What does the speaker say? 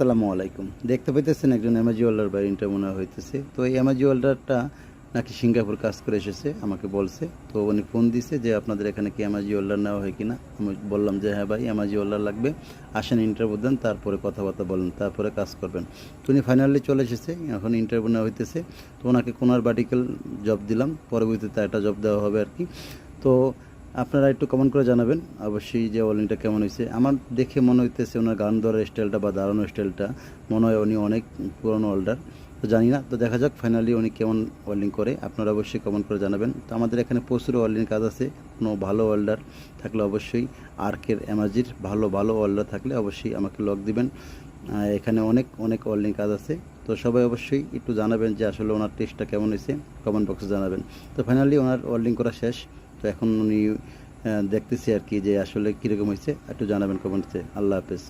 আসসালামু আলাইকুম। দেখতে পাইতেছেন একজন এমাজি ওয়াল্ডার বাড়িটা মনে হইতেছে। তো এই এমাজি ওয়াল্ডারটা নাকি সিঙ্গাপুর কাজ করে এসেছে, আমাকে বলছে। তো উনি ফোন দিছে যে আপনাদের এখানে কি এমাজি ওয়াল্ডার নেওয়া হয় কিনা? আমি বললাম যে হ্যাঁ ভাই এমাজি ওয়াল্ডার লাগবে। আসেন ইন্টারভিউ দেন, তারপরে কথাবার্তা বলেন, তারপরে কাজ করবেন। তো উনি ফাইনালি চলে এসেছে, এখন ইন্টারভিউ নেওয়া হইতেছে। তো ওনাকে কোনার বার্টিকেল জব দিলাম, পরবর্তীতে একটা জব দেওয়া হবে আর কি। তো আপনারা একটু কমেন্ট করে জানাবেন। অবশ্যই যে ওয়ার্লিংটা কেমন হয়েছে। আমার দেখে মনে হইতেছে ওনার গান ধরার স্টাইলটা বা দাঁড়ানোর স্টাইলটা মনে হয় উনি অনেক পুরনো ওয়ার্ল্ডার তো জানি না। তো দেখা যাক ফাইনালি উনি কেমন ওয়েল্ডিং করে, আপনারা অবশ্যই কমেন্ট করে জানাবেন। তো আমাদের এখানে প্রচুর ওয়েল্ডিং কাজ আছে, কোনো ভালো ওয়েল্ডার থাকলে অবশ্যই আর্কের এমাজির ভালো ভালো ওয়েল্ডার থাকলে অবশ্যই আমাকে লক দিবেন। এখানে অনেক অনেক ওয়েল্ডিং কাজ আছে। তো সবাই অবশ্যই একটু জানাবেন যে আসলে ওনার টেস্টটা কেমন হয়েছে কমেন্ট বক্সে জানাবেন। তো ফাইনালি ওনার ওয়েল্ডিং করা শেষ। তো এখন উনি দেখতেছি আর কি যে আসলে কীরকম হয়েছে। একটু জানাবেন কমেন্টসে আল্লাহ হাফেজ।